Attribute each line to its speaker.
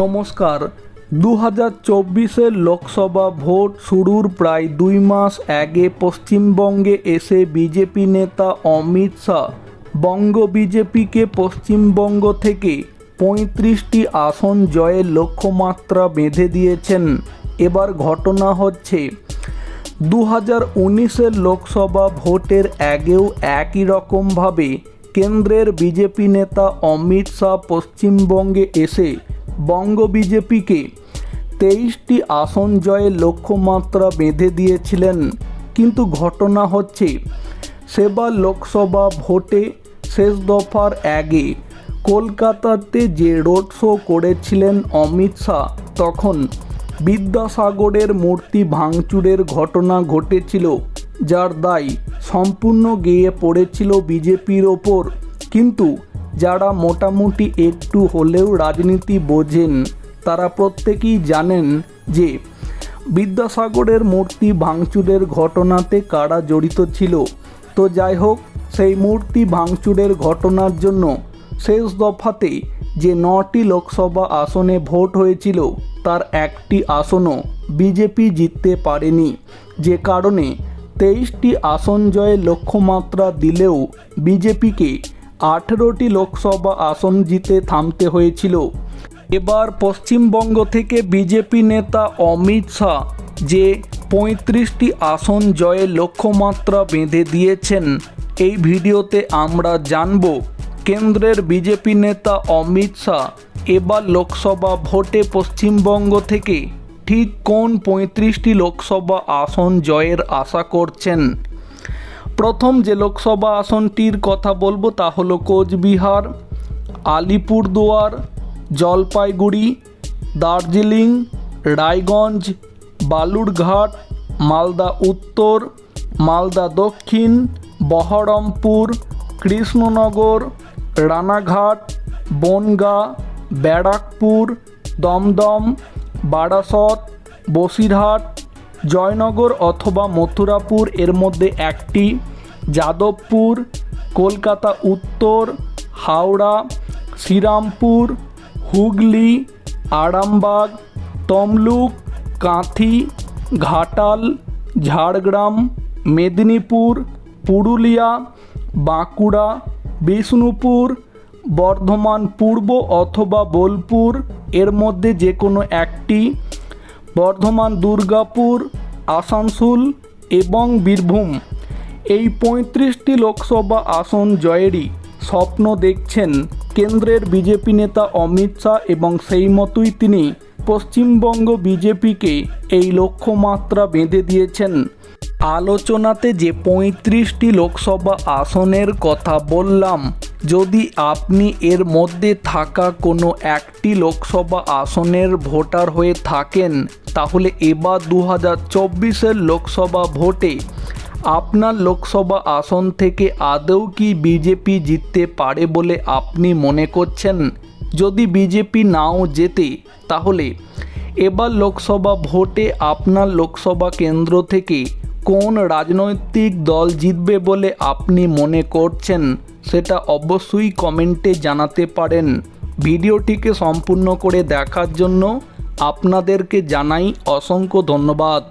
Speaker 1: নমস্কার। দু হাজার চব্বিশের লোকসভা ভোট শুরুর প্রায় দুই মাস আগে পশ্চিমবঙ্গে এসে বিজেপি নেতা অমিত শাহ বঙ্গ বিজেপিকে পশ্চিমবঙ্গ থেকে পঁয়ত্রিশটি আসন জয়ের লক্ষ্যমাত্রা বেঁধে দিয়েছেন। এবার ঘটনা হচ্ছে দু হাজার উনিশের লোকসভা ভোটের আগেও একই রকমভাবে কেন্দ্রের বিজেপি নেতা অমিত শাহ পশ্চিমবঙ্গে এসে বঙ্গ বিজেপিকে তেইশটি আসন জয়ের লক্ষ্যমাত্রা বেঁধে দিয়েছিলেন। কিন্তু ঘটনা হচ্ছে সেবার লোকসভা ভোটে শেষ দফার আগে কলকাতাতে যে রোড শো করেছিলেন অমিত শাহ, তখন বিদ্যাসাগরের মূর্তি ভাঙচুরের ঘটনা ঘটেছিল, যার দায় সম্পূর্ণ গিয়ে পড়েছিল বিজেপির ওপর। কিন্তু যারা মোটামুটি একটু হলেও রাজনীতি বোঝেন, তারা প্রত্যেকেই জানেন যে বিদ্যাসাগরের মূর্তি ভাঙচুরের ঘটনাতে কারা জড়িত ছিল। তো যাই হোক, সেই মূর্তি ভাঙচুরের ঘটনার জন্য শেষ দফাতে যে নটি লোকসভা আসনে ভোট হয়েছিল, তার একটি আসনও বিজেপি জিততে পারেনি। যে কারণে তেইশটি আসন জয়ের লক্ষ্যমাত্রা দিলেও বিজেপিকে আঠেরোটি লোকসভা আসন জিতে থামতে হয়েছিল। এবার পশ্চিমবঙ্গ থেকে বিজেপি নেতা অমিত শাহ যে পঁয়ত্রিশটি আসন জয়ের লক্ষ্যমাত্রা বেঁধে দিয়েছেন, এই ভিডিওতে আমরা জানব কেন্দ্রের বিজেপি নেতা অমিত শাহ এবার লোকসভা ভোটে পশ্চিমবঙ্গ থেকে ঠিক কোন পঁয়ত্রিশটি লোকসভা আসন জয়ের আশা করছেন। প্রথম যে লোকসভা আসনটির কথা বলব তা হলো কোচবিহার, আলিপুরদুয়ার, জলপাইগুড়ি, দার্জিলিং, রায়গঞ্জ, বালুরঘাট, মালদা উত্তর, মালদা দক্ষিণ, বহরমপুর, কৃষ্ণনগর, রানাঘাট, বনগাঁ, ব্যারাকপুর, দমদম, বারাসত, বসিরহাট জয়নগর অথবা মথুরাপুর, এর মধ্যে একটি যাদবপুর, কলকাতা উত্তর, হাওড়া, শ্রীরামপুর, হুগলি, আরামবাগ, তমলুক, কাঁথি, ঘাটাল, ঝাড়গ্রাম, মেদিনীপুর, পুরুলিয়া, বাঁকুড়া, বিষ্ণুপুর, বর্ধমান পূর্ব অথবা বোলপুর, এর মধ্যে যে কোনো একটি বর্ধমান, দুর্গাপুর, আসানসোল এবং বীরভূম। এই পঁয়ত্রিশটি লোকসভা আসন জয়েরই স্বপ্ন দেখছেন কেন্দ্রের বিজেপি নেতা অমিত শাহ এবং সেই মতোই তিনি পশ্চিমবঙ্গ বিজেপিকে এই লক্ষ্যমাত্রা বেঁধে দিয়েছেন। আলোচনাতে যে পঁয়ত্রিশটি লোকসভা আসনের কথা বললাম, যদি আপনি এর মধ্যে থাকা কোনো একটি লোকসভা আসনের ভোটার হয়ে থাকেন, তাহলে এবার দু হাজার চব্বিশের লোকসভা ভোটে আপনার লোকসভা আসন থেকে আদৌ কি বিজেপি জিততে পারে বলে আপনি মনে করছেন? যদি বিজেপি নাও জেতে, তাহলে এবার লোকসভা ভোটে আপনার লোকসভা কেন্দ্র থেকে কোন রাজনৈতিক দল জিতবে বলে আপনি মনে করছেন, সেটা অবশ্যই কমেন্টে জানাতে পারেন। ভিডিওটিকে সম্পূর্ণ করে দেখার জন্য আপনাদেরকে জানাই অসংখ্য ধন্যবাদ।